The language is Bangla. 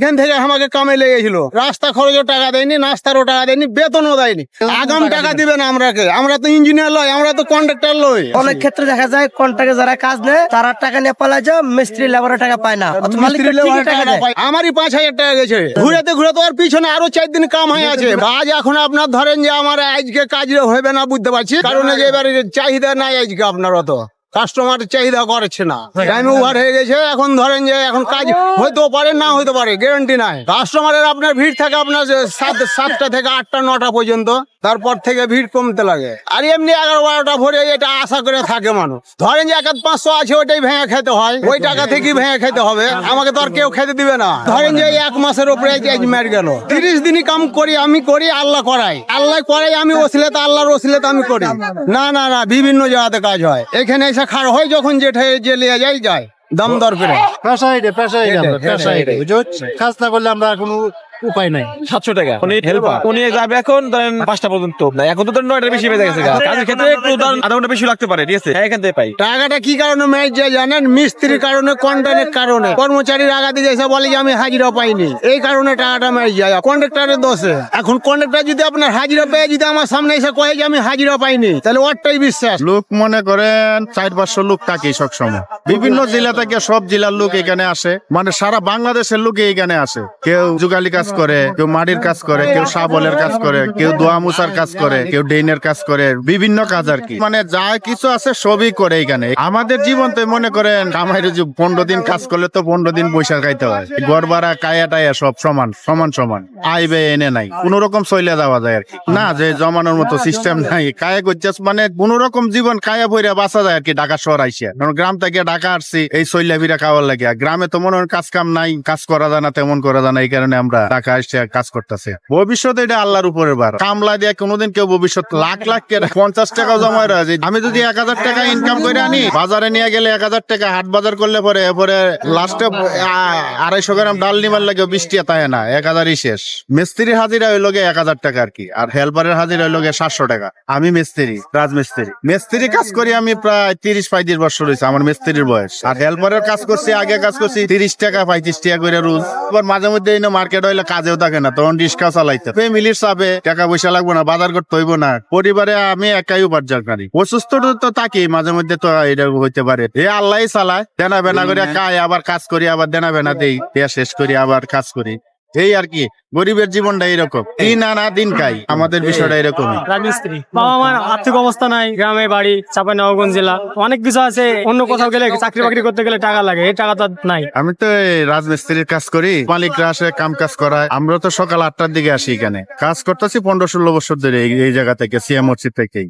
এখান থেকে আমাকে কামে লেগেছিল রাস্তা খরচও টাকা দেয়নি নাস্তারও টাকা দেয়নি বেতনও দেয়নি। আগাম টাকা দিবে না আমরাকে। আমরা তো ইঞ্জিনিয়ার লই আমরা তো কন্ট্রাক্টর লই অনেক ক্ষেত্রে দেখা যায় কন্ট্রাক্টে যারা কাজ নেয় তারা টাকা নিয়ে পালা যায় মিস্ত্রি লেবারের টাকা পায় না। আমারই পাঁচ হাজার টাকা গেছে। ঘুরেতে ঘুরেতে ওর পিছনে আরও চার দিন কাম হয়ে আছে। আজ এখন আপনার ধরেন যে আমার আজকে কাজ হবে না বুঝতে পারছি। কারণ এবারে চাহিদা নাই আজকে আপনার অত। কাস্টমার চাহিদা করছে না। টাইম ওভার হয়ে। গেছে এখন ধরেন যে এখন কাজ হইতেও পারে না হইতে পারে গ্যারান্টি নাই। কাস্টমারের আপনার ভিড় থাকে আপনার সাত সাতটা থেকে আটটা নটা পর্যন্ত তারপর থেকে ভিড় কমতে লাগে। আর এমনি এগারো বারোটা ভরে এটা আশা করে থাকে মানুষ। ধরেন যে এক পাঁচশো আছে ওইটাই ভেঙে খেতে হয় ওই টাকা থেকেই ভেঙে খেতে হবে আমাকে তো আর কেউ খেতে দিবে না। ধরেন যে এক মাসের উপরে মের গেল। তিরিশ দিনই কাম করি আমি করি আল্লাহ করাই আল্লাহ করাই আমি ওসিলেতে আল্লাহর ওসিলেতে আমি করি। না না না বিভিন্ন জায়গাতে কাজ হয়। এখানে এসে খার হয় যখন যেটা যে লিয়ে যাই যায় দাম দর করে পেশা এটা পেশা এটা পেশা এটা না করলে আমরা কোনো উপায় নাই। সাতশো টাকা। উনি হেল্পার উনি যাবে এখন ধরেন পাঁচটা পর্যন্ত। না এখন তো ধরেন নয়টার বেশি বেজে গেছে কাজের ক্ষেত্রে একটু ধরেন আধা ঘণ্টা বেশি লাগতে পারে ঠিক আছে? হ্যাঁ, এখান থেকে পাই। টাকাটা কি কারণে ম্যাচ যায় জানেন? মিস্ত্রির কারণে কন্ট্রাক্টের কারণে। কর্মচারীর আগা দিয়ে এসে বলে যে আমি হাজিরা পাইনি? এই কারণে টাকাটা ম্যাচ যায়। কন্ট্রাক্টরের দোষে। এখন কন্ট্রাক্টর যদি আপনার হাজিরা পেয়ে যদি আমার সামনে এসে কয়ে যে আমি হাজিরা পাইনি তাহলে ওরটাই বিশ্বাস। লোক মনে করেন চার পাঁচশো লোক থাকে সবসময়। বিভিন্ন জেলা থেকে সব জেলার লোক এখানে আসে। মানে সারা বাংলাদেশের লোক এখানে আসে। কেউ যুগালি কাজ করে, কেউ মাটির কাজ করে, কেউ শাবলের কাজ করে, কেউ দোয়া মুসার কাজ করে, কেউ ডেইনের কাজ করে, বিভিন্ন কাজ আর কি। মানে যা কিছু আছে সবই করে এখানে। আমাদের জীবন তো মনে করেন কামাইরে যে পনেরো দিন কাজ করলে তো পনেরো দিন পয়সা খাইতে হয়। গড় ভাড়া, কায়া টায়া সব সমান সমান সমান। আইবে এনে নাই কোন রকম চলে যাওয়া যায় আর কি। না যে জমানোর মতো সিস্টেম নাই। কায়া করছে মানে কোন রকম জীবন কায়া বইরা বাঁচা যায় আর কি, ঢাকা শহর আইসে। কারণ গ্রাম থেকে ঢাকা আসছি, এই চইলা বিরা খাওয়ার লাগে। গ্রামে তো মনে হয় কাজ কাম নাই, কাজ করা যায় না, তেমন করা যায় না, এই কারণে আমরা ঢাকা আসছে কাজ করতেছে। ভবিষ্যতে এটা আল্লাহর উপরে বার কামলা দিয়ে কোনোদিন কেউ ভবিষ্যৎ লাখ লাখ কে পঞ্চাশ টাকা জমা রয়েছে আমি যদি এক হাজার টাকা ইনকাম করে আনি, বাজারে নিয়ে গেলে এক হাজার টাকা, হাট বাজার করলে পরে, এরপরে লাস্টে আড়াইশো গ্রাম ডাল নিবার লাগে বৃষ্টি তাই না, এক হাজারই শেষ। মিস্ত্রির হাজিরা হইল গে এক হাজার টাকা আর কি, আর হেল্পারের হাজিরা হইল গে সাতশো টাকা। আমি মিস্ত্রি, রাজমিস্ত্রি। মিস্ত্রি কাজ করি আমি প্রায় তিরিশ পঁয়ত্রিশ বছর হয়েছে আমার মিস্ত্রির বয়স। আর হেল্পারের কাজ করছি, আগে কাজ করছি তিরিশ টাকা, পঁয়ত্রিশ টাকা করে রোজ। এবার মাঝে মধ্যে মার্কেট হইলে কাজেও থাকে না তখন রিক্সা চালাইতে। ফ্যামিলির চাপে টাকা পয়সা লাগবো না বাজার করতে হইব না। পরিবারে আমি একাই উপার্জনকারী। অসুস্থ তো থাকি মাঝে মধ্যে তো এটা হইতে পারে। এ আল্লাহ চালায় দেনা বেনা করে খাই আবার কাজ করি আবার দেনা বেনা দেই শেষ করি আবার কাজ করি। এই আর কি গরিবের জীবনটা এরকম দিন আনা দিন খাই। আমাদের বিষয়টা এরকমই। রাজমিস্ত্রি বাবা আমার আর্থিক অবস্থা নাই গ্রামে বাড়ি চাপাই নবগঞ্জ জেলা। অনেক কিছু আছে অন্য কোথাও গেলে চাকরি বাকরি করতে গেলে টাকা লাগে এই টাকা তো নাই। আমি তো রাজমিস্ত্রির কাজ করি মালিকরা আসে কাম কাজ করায়। আমরা তো সকাল আটটার দিকে আসি এখানে। কাজ করতেছি পনেরো ষোলো বছর ধরে এই- এই জায়গা থেকে সিএমওসি থেকেই।